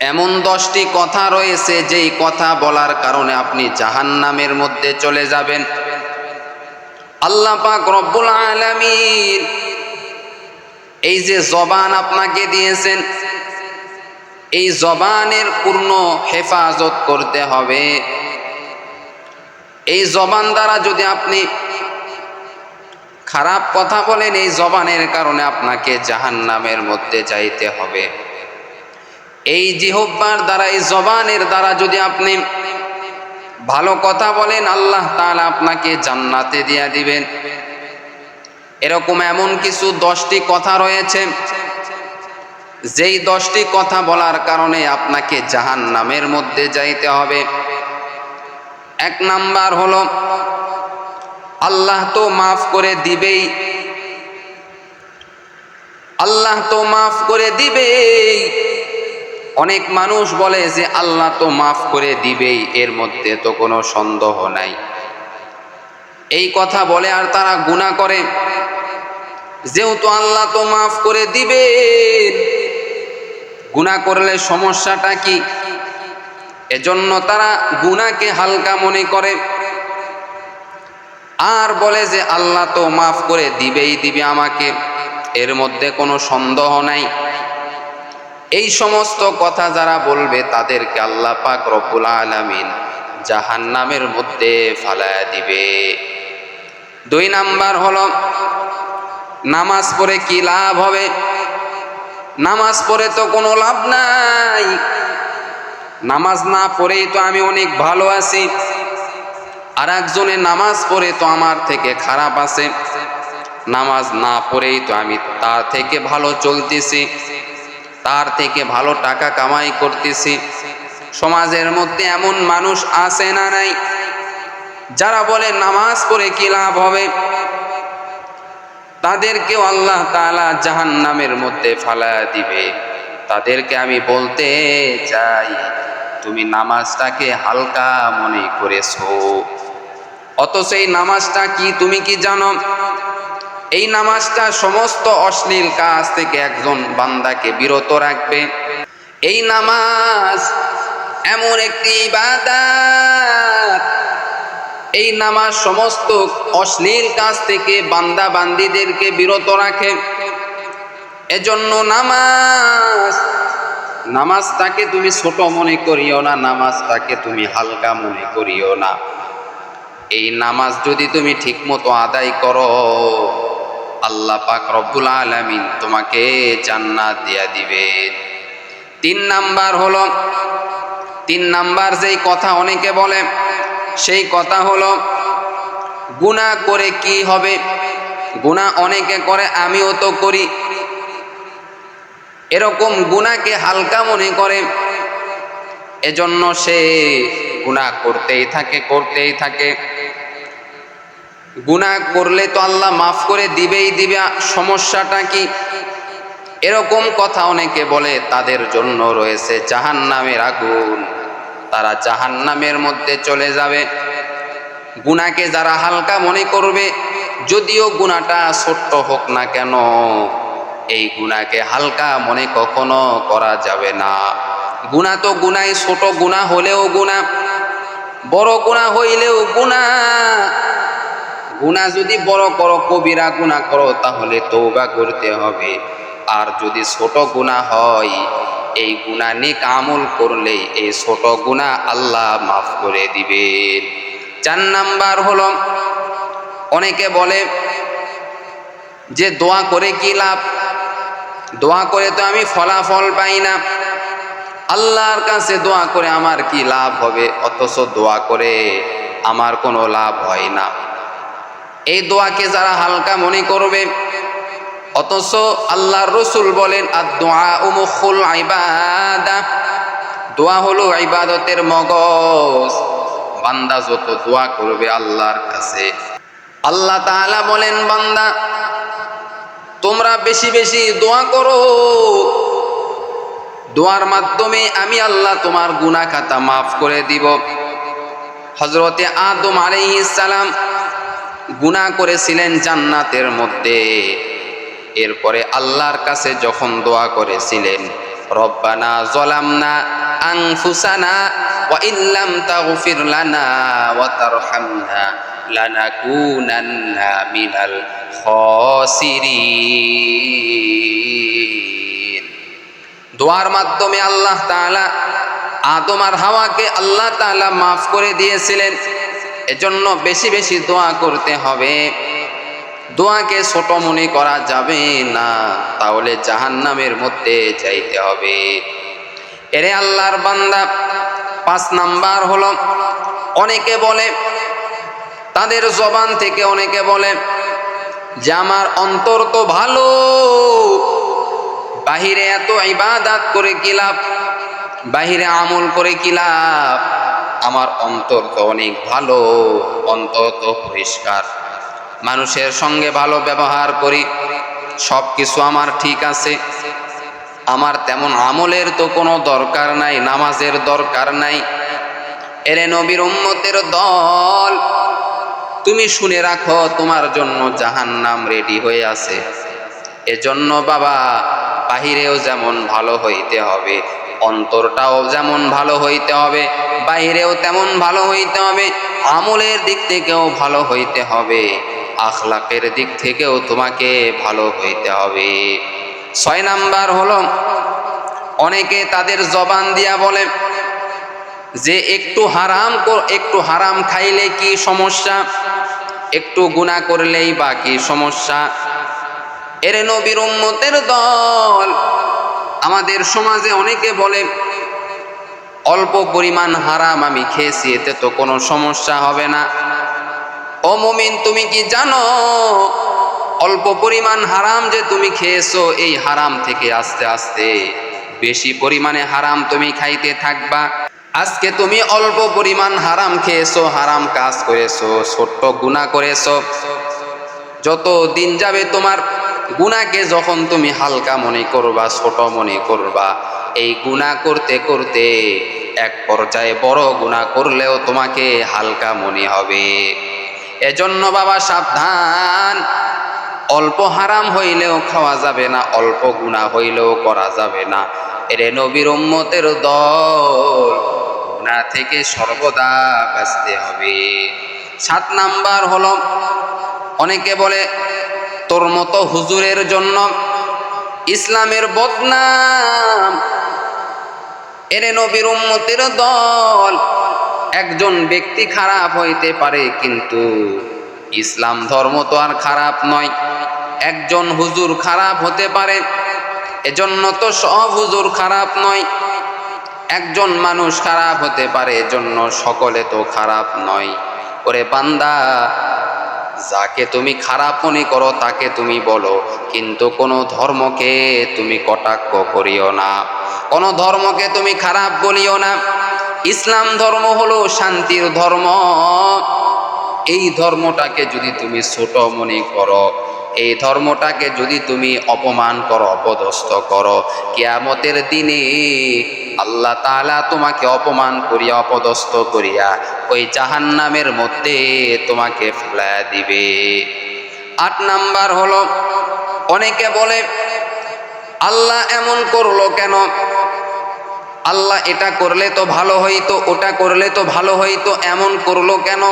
এমন দশটি কথা রয়েছে যেই কথা বলার কারণে আপনি জাহান্নামের মধ্যে চলে যাবেন। আল্লাহ পাক রব্বুল আলামিন এই যে জবান আপনাকে দিয়েছেন, এই জবানের পূর্ণ হেফাজত করতে হবে। এই জবান দ্বারা যদি আপনি খারাপ কথা বলেন, এই জবানের কারণে আপনাকে জাহান্নামের মধ্যে যাইতে হবে। এই জিহব্বার দ্বারা, এই জবানের দ্বারা যদি আপনি ভালো কথা বলেন, আল্লাহ তাআলা আপনাকে জান্নাতে দিয়া দিবেন। এরকম এমন কিছু দশটি কথা রয়েছে, যেই দশটি কথা বলার কারণে আপনাকে জাহান নামের মধ্যে যাইতে হবে। এক নাম্বার হলো, আল্লাহ তো মাফ করে দিবেই। আল্লাহ তো মাফ করে দিবেই। অনেক মানুষ বলে যে, আল্লাহ তো মাফ করে দিবেই, এর মধ্যে তো কোনো সন্দেহ নাই। এই কথা বলে আর তারা গুণা করে। যেহেতু আল্লাহ তো মাফ করে দিবে গুণা করলে সমস্যাটা কি? এজন্য তারা গুণাকে হালকা মনে করে। আর বলে যে, আল্লাহ তো মাফ করে দিবেই দিবে আমাকে, এর মধ্যে কোনো সন্দেহ নাই। এই সমস্ত কথা যারা বলবে তাদেরকে আল্লাহ পাক রব্বুল আলামিন জাহান্নামের মধ্যে ফালায়া দিবে। দুই নাম্বার হলো, নামাজ পড়ে কি লাভ হবে? নামাজ পড়ে তো কোনো লাভ নাই। নামাজ না পড়েই তো আমি অনেক ভালো আছি। আর একজনে নামাজ পড়ে তো আমার থেকে খারাপ আছে। নামাজ না পড়েই তো আমি তার থেকে ভালো চলতেছি। তার থেকে ভালো টাকা কামাই করতেছি। সমাজের মধ্যে এমন মানুষ আছে না নাই, যারা বলে নামাজ পড়ে কি লাভ হবে? তাদেরকেও আল্লাহ তাআলা জাহান্নামের মধ্যে ফালায়া দিবে। তাদেরকে আমি বলতে চাই, তুমি নামাজটাকে হালকা মনে করেছ। অত সেই নামাজটা কি তুমি কি জানো? এই নামাজটা সমস্ত অশ্লীল কাজ থেকে একজন বান্দাকে বিরত রাখবে। এই নামাজ এমন একটি ইবাদত। এই নামাজ সমস্ত অশ্লীল কাজ থেকে বান্দা বান্দিদেরকে বিরত রাখে। এজন্য নামাজ, নামাজটাকে তুমি ছোট মনে করিও না, নামাজটাকে তুমি হালকা মনে করিও না। এই নামাজ যদি তুমি ঠিকমতো আদায় করো আল্লাহ পাক রব্বুল আলামিন তোমাকে জান্নাত দিয়া দিবে। তিন নাম্বার হলো, তিন নাম্বার যেই কথা অনেকে বলে, সেই কথা হলো, গুনাহ করে কি হবে? গুনাহ অনেকে করে, আমিও তো করি। এরকম গুনাহকে হালকা মনে করে, এজন্য সে গুনাহ করতেই থাকে করতেই থাকে। গুনাহ করলে তো আল্লাহ মাফ করে দিবেই দিবে। সমস্যাটা কি? এরকম কথা অনেকে বলে, তাদের জন্য রয়েছে জাহান্নামের আগুন। তারা জাহান্নামের মধ্যে চলে যাবে। গুনাকে যারা হালকা মনে করবে, যদিও গুনাটা ছোট্ট হোক না কেন, এই গুনাকে হালকা মনে কখনো করা যাবে না। গুণা তো গুনাই ছোট গুণা হলেও গুণা বড় গুণা হইলেও গুণা গুণা যদি বড় করো, কবিরা গুণা করো, তাহলে তৌবা করতে হবে। আর যদি ছোট গুণা হয়, এই গুণা নেক আমল করলেই এই ছোট গুণা আল্লাহ মাফ করে দিবেন। চার নাম্বার হলো, অনেকে বলে যে দোয়া করে কি লাভ? দোয়া করে তো আমি ফলাফল পাই না। আল্লাহর কাছে দোয়া করে আমার কি লাভ হবে? অথচ দোয়া করে আমার কোনো লাভ হয় না। এই দোয়াকে যারা হালকা মনে করবে, অথচ আল্লাহর রসুল বলেন আর দোয়া উমুখুল আইবাদা দোয়া হলো ইবাদতের মগজ। বান্দা যত দোয়া করবে আল্লাহর কাছে। আল্লাহ তাআলা বলেন, বান্দা, তোমরা বেশি বেশি দোয়া করো। দোয়ার মাধ্যমে আমি আল্লাহ তোমার গুনাহ খাতা মাফ করে দিব। হজরতে আদম আলাইহিস সালাম গুনাহ করেছিলেন জান্নাতের মধ্যে। এরপরে আল্লাহর কাছে যখন দোয়া করেছিলেন জলামনা তাগফির লানা মিনাল দোয়ার মাধ্যমে আল্লাহ তাআলা আদম আর হাওয়াকে আল্লাহ তাআলা মাফ করে দিয়েছিলেন। এজন্য বেশি বেশি দোয়া করতে হবে। দোয়াকে ছোট মনে করা যাবে না, তাহলে জাহান্নামের মধ্যে যাইতে হবে। এরে আল্লাহর বান্দা, পাঁচ নাম্বার হলো, অনেকে বলে, তাদের জবান থেকে অনেকে বলে যে আমার অন্তর তো ভালো, বাহিরে এত ইবাদাত করে কি লাভ, বাহিরে আমল করে কি লাভ? আমার অন্তর তো অনেক ভালো, অন্তর তো পরিষ্কার। মানুষের সঙ্গে ভালো ব্যবহার করি সব কিছু আমার ঠিক আছে। আমার তেমন আমলের তো কোনো দরকার নাই, নামাজের দরকার নাই। এরে নবীর উম্মতের দল, তুমি শুনে রাখো, তোমার জন্য জাহান্নাম রেডি হয়ে আছে। এজন্য বাবা, বাহিরেও যেমন ভালো হইতে হবে অন্তরটাও যেমন ভালো হইতে হবে, বাইরেও তেমন ভালো হইতে হবে, আমলের দিক থেকেও ভালো হইতে হবে, আখলাকের দিক থেকেও তোমাকে ভালো হইতে হবে। ছয় নাম্বার হলো, অনেকে তাদের জবান দিয়া বলে যে, একটু হারাম একটু হারাম খাইলে কি সমস্যা? একটু গুণা করলেই বা কি সমস্যা? এর নবীর উম্মতের দল আমাদের সমাজে অনেকে বলে, অল্প পরিমাণ হারাম আমি খেয়েছি, এতে তো কোনো সমস্যা হবে না। ও মুমিন, তুমি কি জানো, অল্প পরিমাণ হারাম যে তুমি খেয়েছো, এই হারাম থেকে আস্তে আস্তে বেশি পরিমাণে হারাম তুমি খাইতে থাকবা। আজকে তুমি অল্প পরিমাণ হারাম খেয়েছো, হারাম কাজ করেছ, ছোট্ট গুণা করেছ। যত দিন যাবে তোমার গুণাকে যখন তুমি হালকা মনে করবা, ছোট মনে করবা, এই গুণা করতে করতে এক পর্যায়ে বড় গুণা করলেও তোমাকে হালকা মনে হবে। এজন্য বাবা, সাবধান। অল্প হারাম হইলেও খাওয়া যাবে না, অল্প গুণা হইলেও করা যাবে না। এরে নবীর উম্মতের দল গুণা থেকে সর্বদা বাঁচতে হবে। সাত নাম্বার হলো, অনেকে বলে তোর মতো হুজুরের জন্য ইসলামের বদনাম। এরে নবীর উম্মতের দল, একজন ব্যক্তি খারাপ হইতে পারে কিন্তু ইসলাম ধর্ম তো আর খারাপ নয়। একজন হুজুর খারাপ হতে পারে, এজন্য তো সব হুজুর খারাপ নয়। একজন মানুষ খারাপ হতে পারে, এজন্য সকলে তো খারাপ নয়। ওরে বান্দা যাকে তুমি খারাপ মনে করো, তাকে তুমি বলো, কিন্তু কোনো ধর্মকে তুমি কটাক্ষ করিও না। কোনো ধর্মকে তুমি খারাপ বলিও না। ইসলাম ধর্ম হলো শান্তির ধর্ম। এই ধর্মটাকে যদি তুমি ছোট মনে করো, এই ধর্মটাকে যদি তুমি অপমান করো, অপদস্থ করো, কেয়ামতের দিনে আল্লাহ তাআলা তোমাকে অপমান করিয়া, অপদস্থ করিয়া ওই জাহান্নামের মধ্যে তোমাকে ফেলা দিবে। আট নাম্বার হলো, অনেকে বলে, আল্লাহ এমন করল কেন? আল্লাহ এটা করলে তো ভালো হইতো, ওটা করলে তো ভালো হইতো, এমন করল কেন?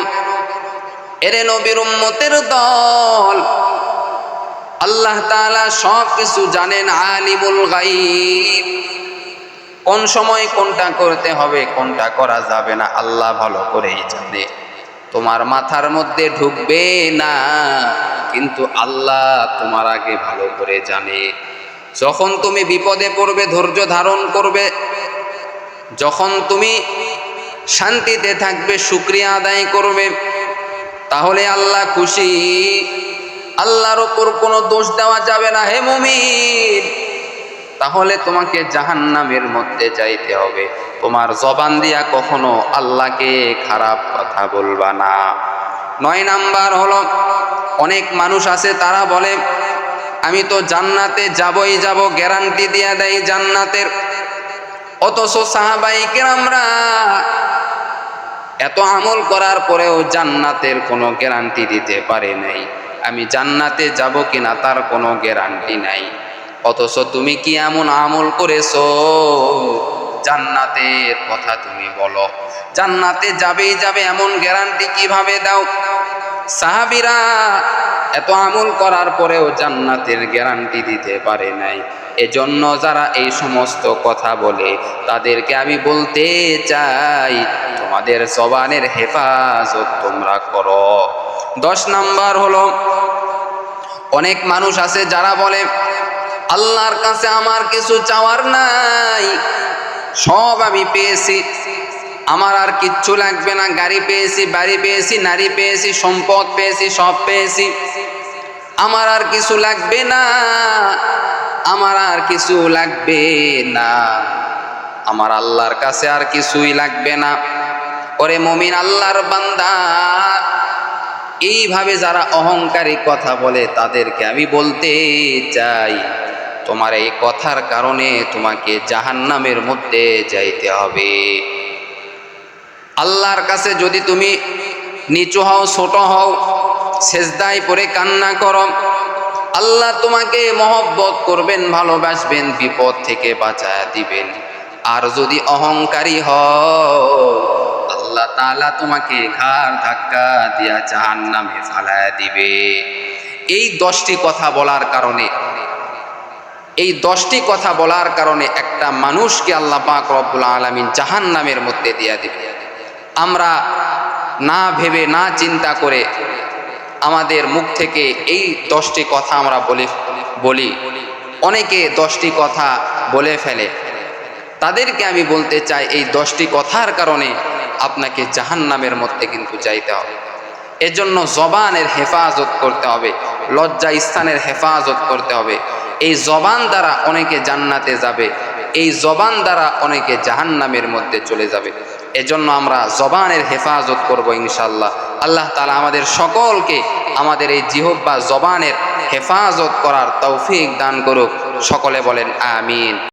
এরে নবীর উম্মতের দল। আল্লাহ তাআলা সব কিছু জানেন, আলিমুল গাইব কোন সময় কোনটা করতে হবে, কোনটা করা যাবে না, আল্লাহ ভালো করেই জানে। তোমার মাথার মধ্যে ঢুকবে না, কিন্তু আল্লাহ তোমার আগে ভালো করে জানে। যখন তুমি বিপদে পড়বে, ধৈর্য ধারণ করবে, যখন তুমি শান্তিতে থাকবে, শুক্রিয়া আদায় করবে, তাহলে আল্লাহ খুশি। আল্লাহর ওপর কোনো দোষ দেওয়া যাবে না, হে মুমিন। তাহলে তোমাকে জাহান্নামের মধ্যে যাইতে হবে। তোমার জবান দিয়া কখনো আল্লাহকে খারাপ কথা বলবা না। নয় নাম্বার হলো, অনেক মানুষ আছে, তারা বলে, আমি তো জান্নাতে যাবই যাব, গ্যারান্টি দিয়া দেয় জান্নাতের। অথচ সাহাবাই কেরামরা এত আমল করার পরেও জান্নাতের কোনো গ্যারান্টি দিতে পারে নাই। আমি জান্নাতে যাব কিনা তার কোনো গ্যারান্টি নাই। অথচ তুমি কি এমন আমল করেছ? জান্নাতের কথা তুমি বলো। জান্নাতে যাবেই যাবে এমন গ্যারান্টি কীভাবে দাও? সাহাবিরা এত আমল করার পরেও জান্নাতের গ্যারান্টি দিতে পারে নাই। এজন্য যারা এই সমস্ত কথা বলে, তাদেরকে আমি বলতে চাই, তোমাদের জবানের হেফাজত তোমরা করো। দশ নাম্বার হলো, অনেক মানুষ আছে যারা বলে আল্লাহর কাছে আমার কিছু চাওয়ার নাই। সব আমি পেয়েছি। আমার আর কিচ্ছু লাগবে না। গাড়ি পেয়েছি, বাড়ি পেয়েছি, নারী পেয়েছি, সম্পদ পেয়েছি, সব পেয়েছি। আমার আর কিছু লাগবে না। আমার আর কিছু লাগবে না। আমার আল্লাহর কাছে আর কিছুই লাগবে না। ওরে মমিন আল্লাহর বান্দা, এইভাবে যারা অহংকারী কথা বলে তাদেরকে আমি বলতে চাই। তোমার এই কথার কারণে তোমাকে জাহান্নামের মধ্যে যাইতে হবে। আল্লাহর কাছে যদি তুমি নিচু হও, ছোট হও, সেজদায় পরে কান্না করো, আল্লাহ তোমাকে মহব্বত করবেন, ভালোবাসবেন, বিপদ থেকে বাঁচায় দিবেন। আর যদি অহংকারী হও, আল্লাহ তাআলা তোমাকে ঘাড় ধাক্কা দিয়া জাহান নামে ফালায় দিবে। এই দশটি কথা বলার কারণে এই দশটি কথা বলার কারণে একটা মানুষকে আল্লাহ পাক রব্বুল আলমিন জাহান নামের মধ্যে দিয়া দিবে। আমরা না ভেবে, না চিন্তা করে আমাদের মুখ থেকে এই দশটি কথা আমরা বলে, বলি। অনেকে দশটি কথা বলে ফেলে। তাদেরকে আমি বলতে চাই, এই দশটি কথার কারণে আপনাকে জাহান্নামের মধ্যে কিন্তু যাইতে হবে। এজন্য জবানের হেফাজত করতে হবে লজ্জা স্থানের হেফাজত করতে হবে। এই জবান দ্বারা অনেকে জান্নাতে যাবে, এই জবান দ্বারা অনেকে জাহান্নামের মধ্যে চলে যাবে। এজন্য আমরা জবানের হেফাজত করব ইনশাল্লাহ আল্লাহ তালা আমাদের সকলকে আমাদের এই জিহব বা জবানের হেফাজত করার তৌফিক দান করুক। সকলে বলেন, আমিন।